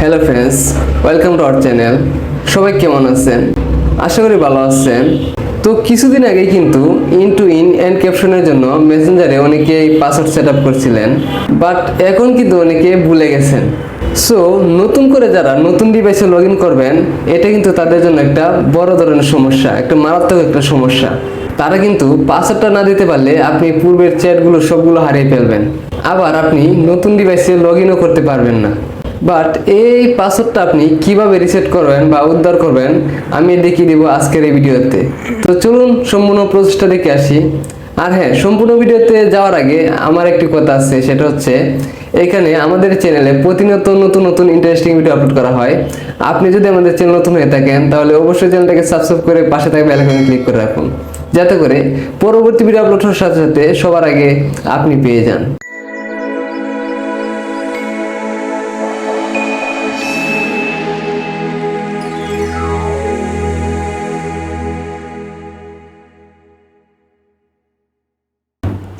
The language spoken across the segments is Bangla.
Hello friends welcome to our channel সবাই কেমন আছেন? আশা করি ভালো আছেন। তো কিছুদিন আগে কিন্তু ইন টু ইন অ্যান্ড ক্যাপশনের জন্য মেসেঞ্জারে অনেকেই পাসওয়ার্ড সেট আপ করছিলেন বাট এখন কিন্তু অনেকে ভুলে গেছেন। সো নতুন করে যারা নতুন ডিভাইসে লগ করবেন, এটা কিন্তু তাদের জন্য একটা বড় ধরনের সমস্যা, একটা মারাত্মক একটা সমস্যা। তারা কিন্তু পাসওয়ার্ডটা না দিতে পারলে আপনি পূর্বের চ্যাটগুলো সবগুলো হারিয়ে ফেলবেন। আবার আপনি নতুন ডিভাইসে লগ করতে পারবেন না। বাট এই পাসওয়ার্ডটা আপনি কীভাবে রিসেট করবেন বা উদ্ধার করবেন, আমি দেখিয়ে দিব আজকের এই ভিডিওতে। তো চলুন সম্পূর্ণ প্রসেসটা দেখে আসি। আর হ্যাঁ সম্পূর্ণ ভিডিওতে যাওয়ার আগে আমার একটি কথা আছে, সেটা হচ্ছে, এখানে আমাদের চ্যানেলে প্রতিনিয়ত নতুন নতুন ইন্টারেস্টিং ভিডিও আপলোড করা হয়। আপনি যদি আমাদের চ্যানেল নতুন হয়ে থাকেন, তাহলে অবশ্যই চ্যানেলটাকে সাবস্ক্রাইব করে পাশে থাকা বেল আইকনে ক্লিক করে রাখুন। যাতে করে পরবর্তী ভিডিও আপলোড হওয়ার সাথে সাথে সবার আগে আপনি পেয়ে যান।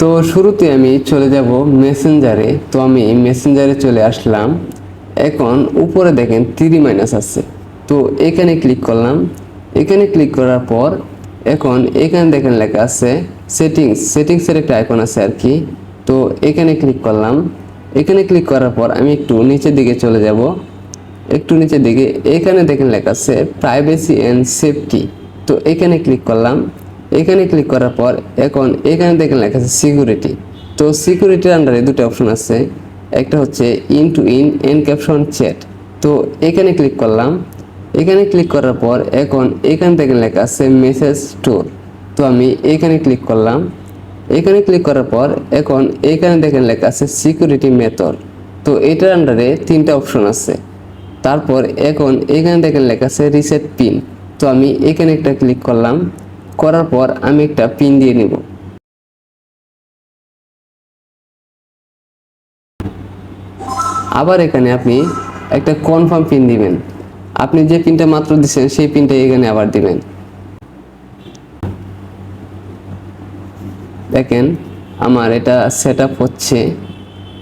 তো শুরুতে আমি চলে যাব মেসেঞ্জারে। তো আমি মেসেঞ্জারে চলে আসলাম। এখন উপরে দেখেন থ্রি মাইনাস আছে। তো এখানে ক্লিক করলাম। এখানে ক্লিক করার পর এখন এখানে দেখেন লেখা আছে সেটিংস সেটিংসের একটা আইকন আছে আর কি। তো এখানে ক্লিক করলাম। এখানে ক্লিক করার পর আমি একটু নিচের দিকে চলে যাব। একটু নিচের দিকে। এখানে দেখেন লেখা আছে প্রাইভেসি অ্যান্ড সেফটি তো এখানে ক্লিক করলাম। এখানে ক্লিক করার পর এখন এখানে দেখেন লেখা আছে সিকিউরিটি তো সিকিউরিটির আন্ডারে দুটো অপশন আছে। একটা হচ্ছে end to end encryption chat তো এখানে ক্লিক করলাম। এখানে ক্লিক করার পর এখন এখান থেকে লেখা আছে মেসেজ স্টোর তো আমি এখানে ক্লিক করলাম। এখানে ক্লিক করার পর এখন এখানে দেখেন লেখা আছে সিকিউরিটি মেথড তো এটার আন্ডারে তিনটা অপশন আছে। তারপর এখন এখানে দেখেন লেখা আছে রিসেট পিন তো আমি এখানে একটা ক্লিক করলাম। করার পর আমি একটা পিন দিয়ে নিব। আবার এখানে আপনি একটা কনফার্ম পিন দিবেন। আপনি যে পিনটা মাত্র দিচ্ছেন সেই পিনটা এখানে আবার দিবেন। দেখেন, আমার এটা সেট আপ হচ্ছে।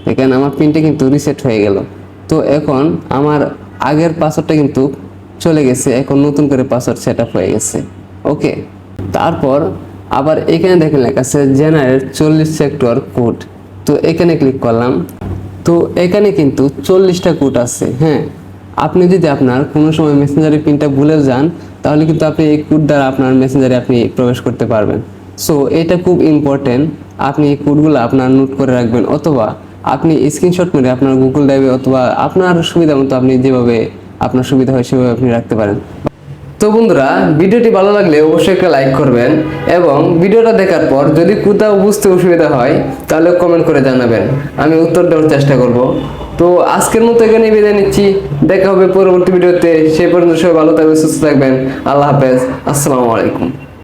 দেখেন, আমার পিনটা কিন্তু রিসেট হয়ে গেল। তো এখন আমার আগের পাসওয়ার্ডটা কিন্তু চলে গেছে, এখন নতুন করে পাসওয়ার্ড সেট আপ হয়ে গেছে। ওকে তারপর আবার এখানে দেখেন লেখা আছে জেনারেল চল্লিশ সেক্টর কোড। তো এখানে ক্লিক করলাম। তো এখানে কিন্তু চল্লিশটা কোড আছে হ্যাঁ। আপনি যদি আপনার কোনো সময় মেসেঞ্জারের পিনটা ভুলে যান, তাহলে কিন্তু আপনি এই কোড দ্বারা আপনার মেসেঞ্জারে আপনি প্রবেশ করতে পারবেন। সো এটা খুব ইম্পর্টেন্ট আপনি এই কোডগুলো আপনার নোট করে রাখবেন, অথবা আপনি স্ক্রিনশট মেরে আপনার গুগল ড্রাইভে অথবা আপনার সুবিধা মতো আপনি যেভাবে আপনার সুবিধা হয় সেভাবে আপনি রাখতে পারেন। তো বন্ধুরা, ভিডিওটি ভালো লাগলে অবশ্যই একটা লাইক করবেন এবং ভিডিওটা দেখার পর যদি কোথাও বুঝতে অসুবিধা হয়, তাহলে কমেন্ট করে জানাবেন। আমি উত্তর দেওয়ার চেষ্টা করব। তো আজকের মতো এখানে বিদায় নিচ্ছি। দেখা হবে পরবর্তী ভিডিওতে। সেই পর্যন্ত সবাই ভালো থাকবেন, সুস্থ থাকবেন। আল্লাহ হাফেজ। আসসালামু আলাইকুম।